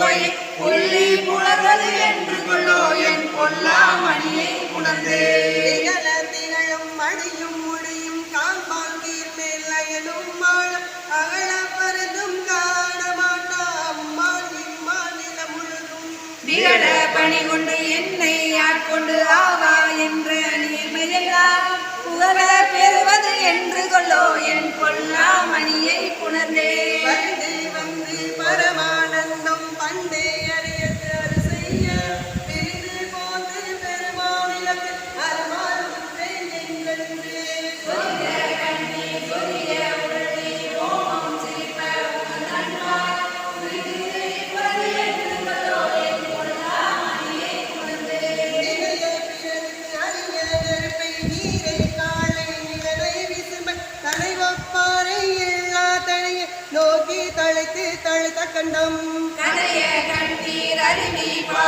சுவை புள்ளி புலர்வது என்று கொள்ளோ என் பொல்லாமணியை உணர்ந்தே திகழும் மடியும் முடியும் காம்பால் மேல் அயலும் மாடம் அகல பருதும் காண மாட்டா அம்மாள் இம்மாநில முழுதும். திகழ பணி கொண்டு என்னை ஆட்கொண்டு ஆவா என்ற தழைத்து தழுத்த கண்டம். கதைய கண்டீர் அருவி பாய